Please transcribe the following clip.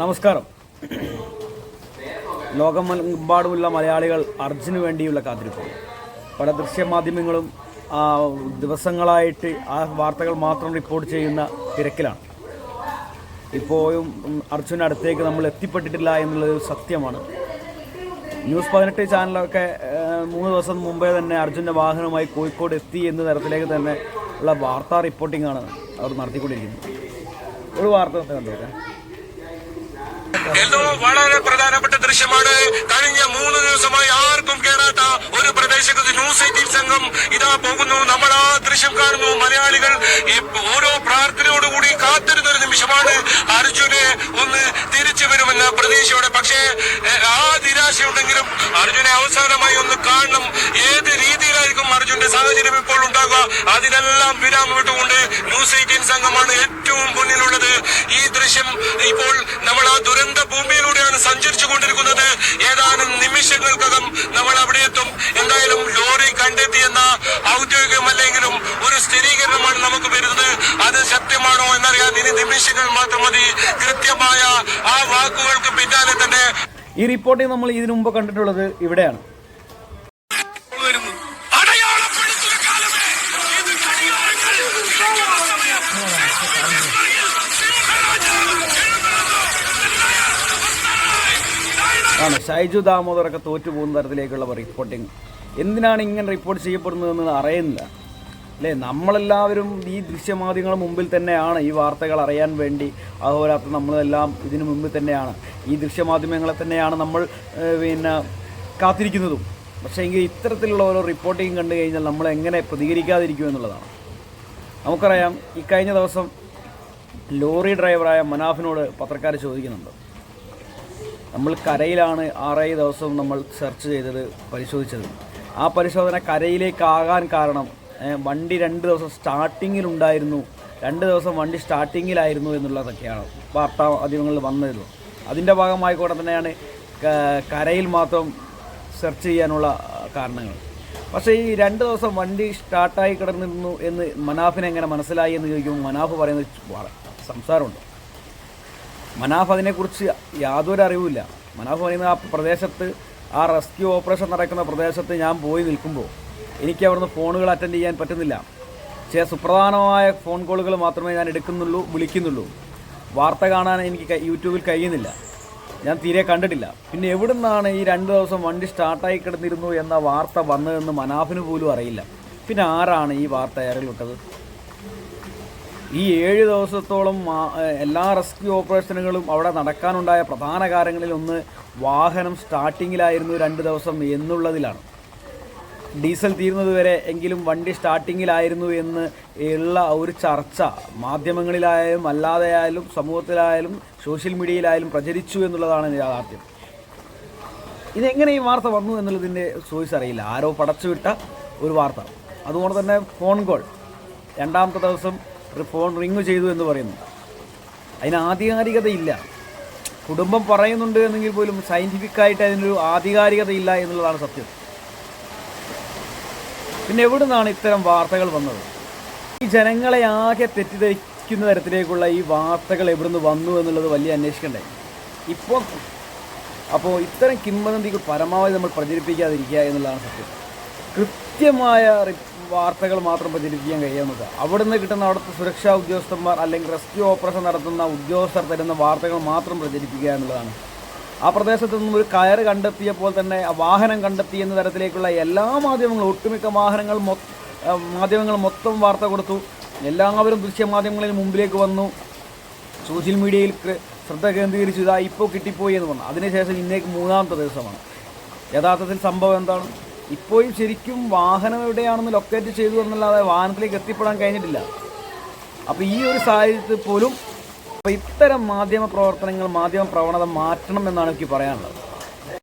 നമസ്കാരം. ലോകമെമ്പാടുമുള്ള മലയാളികൾ അർജുന് വേണ്ടിയുള്ള കാത്തിരിപ്പ്. പല ദൃശ്യമാധ്യമങ്ങളും മാധ്യമങ്ങളും ദിവസങ്ങളായിട്ട് ആ വാർത്തകൾ മാത്രം റിപ്പോർട്ട് ചെയ്യുന്ന തിരക്കിലാണ്. ഇപ്പോഴും ഉം, അടുത്തേക്ക് നമ്മൾ എത്തിപ്പെട്ടിട്ടില്ല എന്നുള്ളത് സത്യമാണ്. ന്യൂസ് പതിനെട്ട് ചാനലൊക്കെ മൂന്ന് ദിവസം മുമ്പേ തന്നെ അർജുന്റെ വാഹനവുമായി കോഴിക്കോട് എത്തി എന്ന തരത്തിലേക്ക് തന്നെ ഉള്ള വാർത്താ റിപ്പോർട്ടിങ്ങാണ് ആണ് അവർ നടത്തിക്കൊണ്ടിരിക്കുന്നത്. ഒരു വാർത്ത കണ്ടുവരാം എന്തോ വളരെ പ്രധാനപ്പെട്ട ദൃശ്യമാണ്. കഴിഞ്ഞ മൂന്ന് ദിവസമായി ആർക്കും കേറാത്ത ഒരു പ്രദേശത്ത് ന്യൂസ് എയ്റ്റീൻ സംഘം ഇതാ പോകുന്നു. നമ്മൾ ആ ദൃശ്യം കാണുന്നു. മലയാളികൾ ഓരോ പ്രാർത്ഥനയോടുകൂടി കാത്തിരുന്ന ഒരു നിമിഷമാണ്. അർജുന് ഒന്ന് തിരിച്ചു വരുമെന്ന പ്രതീക്ഷയോടെ. പക്ഷേ ആ നിരാശയുണ്ടെങ്കിലും അർജുനെ അവസാനമായി ഒന്ന് കാണണം അർജുന്റെ സാഹചര്യം ഇപ്പോൾ ഉണ്ടാകുക. അതിനെല്ലാം വിരാമം വിട്ടുകൊണ്ട് ന്യൂസ് എയ്റ്റീൻ സംഘമാണ് ഏറ്റവും മുന്നിലുള്ളത്. ഈ ദൃശ്യം ഇപ്പോൾ നമ്മൾ ആ ദുരന്ത ഭൂമിയിലൂടെയാണ് സഞ്ചരിച്ചു കൊണ്ടിരിക്കുന്നത് ഏതാനും നിമിഷങ്ങൾക്കകം നമ്മൾ അവിടെ എത്തും. എന്തായാലും ലോറി കണ്ടെത്തിയെന്ന ഔദ്യോഗികമല്ലെങ്കിലും ഒരു സ്ഥിരീകരണമാണ് നമുക്ക് വരുന്നത്. അത് സത്യമാണോ എന്നറിയാൻ ഇനി നിമിഷങ്ങൾ മാത്രം മതി. കൃത്യമായ ആ വാക്കുകൾക്ക് പിന്നാലെ തന്നെ ഈ റിപ്പോർട്ടിൽ നമ്മൾ ഇതിനു മുമ്പ് കണ്ടിട്ടുള്ളത് ഇവിടെയാണ്. ആണ്. ഷൈജു ദാമോദറൊക്കെ തോറ്റു പോകുന്ന തരത്തിലേക്കുള്ള റിപ്പോർട്ടിങ് എന്തിനാണ് ഇങ്ങനെ റിപ്പോർട്ട് ചെയ്യപ്പെടുന്നതെന്ന് അറിയുന്നില്ല. അല്ലേ? നമ്മളെല്ലാവരും ഈ ദൃശ്യമാധ്യമങ്ങൾ മുമ്പിൽ തന്നെയാണ് ഈ വാർത്തകൾ അറിയാൻ വേണ്ടി അഹോരാത്രം നമ്മളെല്ലാം ഇതിനു മുമ്പിൽ തന്നെയാണ്. ഈ ദൃശ്യമാധ്യമങ്ങളെ തന്നെയാണ് നമ്മൾ പിന്നെ കാത്തിരിക്കുന്നതും. പക്ഷേ എങ്കിൽ ഇത്തരത്തിലുള്ള ഓരോ റിപ്പോർട്ടിങ് കണ്ടു കഴിഞ്ഞാൽ നമ്മൾ എങ്ങനെ പ്രതികരിക്കാതിരിക്കും എന്നുള്ളതാണ്. നമുക്കറിയാം ഈ കഴിഞ്ഞ ദിവസം ലോറി ഡ്രൈവറായ മനാഫിനോട് പത്രക്കാർ ചോദിക്കുന്നുണ്ട്. നമ്മൾ കരയിലാണ് ആറേഴ് ദിവസവും നമ്മൾ സെർച്ച് ചെയ്തത് പരിശോധിച്ചത്. ആ പരിശോധന കരയിലേക്കാകാൻ കാരണം വണ്ടി രണ്ട് ദിവസം സ്റ്റാർട്ടിങ്ങിലുണ്ടായിരുന്നു രണ്ട് ദിവസം വണ്ടി സ്റ്റാർട്ടിങ്ങിലായിരുന്നു എന്നുള്ളതൊക്കെയാണ് വാർത്താ മാധ്യമങ്ങളിൽ വന്നത്. അതിന്റെ ഭാഗമായിക്കൂടെ തന്നെയാണ് കരയിൽ മാത്രം സെർച്ച് ചെയ്യാനുള്ള കാരണങ്ങൾ. പക്ഷേ ഈ രണ്ട് ദിവസം വണ്ടി സ്റ്റാർട്ടായി കിടന്നിരുന്നു എന്ന് മനാഫിനെങ്ങനെ മനസ്സിലായി എന്ന് ചോദിക്കുമ്പോൾ മനാഫ് പറയുന്ന സംസാരമുണ്ട്. മനാഫ് അതിനെക്കുറിച്ച് യാതൊരു അറിവുമില്ല. മനാഫ് പറയുന്നത് ആ പ്രദേശത്ത് ആ റെസ്ക്യൂ ഓപ്പറേഷൻ നടക്കുന്ന പ്രദേശത്ത് ഞാൻ പോയി നിൽക്കുമ്പോൾ എനിക്ക് അവിടുന്ന് ഫോണുകൾ അറ്റൻഡ് ചെയ്യാൻ പറ്റുന്നില്ല. ചില സുപ്രധാനമായ ഫോൺ കോളുകൾ മാത്രമേ ഞാൻ എടുക്കുന്നുള്ളൂ വിളിക്കുന്നുള്ളൂ. വാർത്ത കാണാൻ എനിക്ക് യൂട്യൂബിൽ കഴിയുന്നില്ല. ഞാൻ തീരെ കണ്ടിട്ടില്ല. പിന്നെ എവിടെ നിന്നാണ് ഈ രണ്ട് ദിവസം വണ്ടി സ്റ്റാർട്ടായി കിടന്നിരുന്നു എന്ന വാർത്ത വന്നതെന്ന് മനാഫിന് പോലും അറിയില്ല. പിന്നെ ആരാണ് ഈ വാർത്ത അയറിൽ വിട്ടത്? ഈ ഏഴ് ദിവസത്തോളം എല്ലാ റെസ്ക്യൂ ഓപ്പറേഷനുകളും അവിടെ നടക്കാനുണ്ടായ പ്രധാന കാര്യങ്ങളിൽ ഒന്ന് വാഹനം സ്റ്റാർട്ടിങ്ങിലായിരുന്നു രണ്ട് ദിവസം എന്നുള്ളതിലാണ്. ഡീസൽ തീരുന്നത് വരെ എങ്കിലും വണ്ടി സ്റ്റാർട്ടിങ്ങിലായിരുന്നു എന്ന് ഉള്ള ഒരു ചർച്ച മാധ്യമങ്ങളിലായാലും അല്ലാതെയായാലും സമൂഹത്തിലായാലും സോഷ്യൽ മീഡിയയിലായാലും പ്രചരിച്ചു എന്നുള്ളതാണ് യാഥാർത്ഥ്യം. ഇതെങ്ങനെ ഈ വാർത്ത വന്നു എന്നുള്ളതിന്റെ സോയ്സ് അറിയില്ല. ആരോ പടച്ചുവിട്ട ഒരു വാർത്ത. അതുകൊണ്ട് തന്നെ ഫോൺ കോൾ. രണ്ടാമത്തെ ദിവസം ഒരു ഫോൺ റിങ് ചെയ്തു എന്ന് പറയുന്നു. അതിന് ആധികാരികതയില്ല. കുടുംബം പറയുന്നുണ്ട് എന്നെങ്കിൽ പോലും സയന്റിഫിക്കായിട്ട് അതിനൊരു ആധികാരികതയില്ല എന്നുള്ളതാണ് സത്യം. പിന്നെ എവിടെ നിന്നാണ് ഇത്തരം വാർത്തകൾ വന്നത്? ഈ ജനങ്ങളെ ആകെ തെറ്റിദ്ധരിക്കുന്ന തരത്തിലേക്കുള്ള ഈ വാർത്തകൾ എവിടുന്ന് വന്നു എന്നുള്ളത് വലിയ അന്വേഷിക്കണ്ടേ? ഇപ്പോൾ അപ്പോൾ ഇത്തരം കിംവദന്തികൾ പരമാവധി നമ്മൾ പ്രചരിപ്പിക്കാതിരിക്കുക എന്നുള്ളതാണ് സത്യം. കൃത്യമായ വാർത്തകൾ മാത്രം പ്രചരിപ്പിക്കാൻ കഴിയുന്നത് അവിടെ നിന്ന് കിട്ടുന്ന അവിടുത്തെ സുരക്ഷാ ഉദ്യോഗസ്ഥന്മാർ അല്ലെങ്കിൽ റെസ്ക്യൂ ഓപ്പറേഷൻ നടത്തുന്ന ഉദ്യോഗസ്ഥർ തരുന്ന വാർത്തകൾ മാത്രം പ്രചരിപ്പിക്കുക എന്നുള്ളതാണ്. ആ പ്രദേശത്ത് നിന്നും ഒരു കയറ് കണ്ടെത്തിയപ്പോൾ തന്നെ വാഹനം കണ്ടെത്തി എന്ന തരത്തിലേക്കുള്ള എല്ലാ മാധ്യമങ്ങളും ഒട്ടുമിക്ക വാഹനങ്ങൾ മാധ്യമങ്ങൾ മൊത്തം വാർത്ത കൊടുത്തു. എല്ലാവരും ദൃശ്യമാധ്യമങ്ങളിൽ മുമ്പിലേക്ക് വന്നു. സോഷ്യൽ മീഡിയയിൽ ശ്രദ്ധ കേന്ദ്രീകരിച്ചു. ഇതാ ഇപ്പോൾ കിട്ടിപ്പോയി എന്ന് പറഞ്ഞു. അതിനുശേഷം ഇന്നേക്ക് മൂന്നാമത്തെ ദിവസമാണ്. യഥാർത്ഥത്തിൽ സംഭവം എന്താണ്? ഇപ്പോഴും ശരിക്കും വാഹനം എവിടെയാണെന്ന് ലൊക്കേറ്റ് ചെയ്തു എന്നല്ലാതെ വാഹനത്തിലേക്ക് എത്തിപ്പെടാൻ കഴിഞ്ഞിട്ടില്ല. അപ്പോൾ ഈ ഒരു സാഹചര്യത്തിൽ പോലും അപ്പോൾ ഇത്തരം മാധ്യമ പ്രവർത്തനങ്ങൾ മാധ്യമ പ്രവണത മാറ്റണം എന്നാണ് എനിക്ക് പറയാനുള്ളത്.